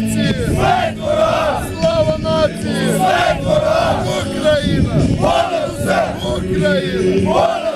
нації! Смерть ворогам! Слава нації! Смерть ворогам! Україна! Понад усе! Україна! Понад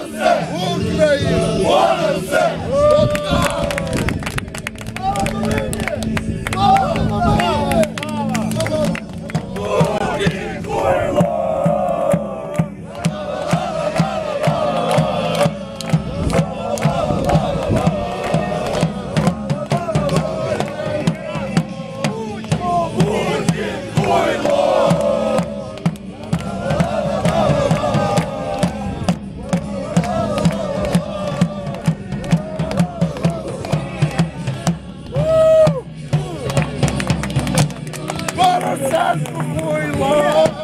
successful for you, Lord.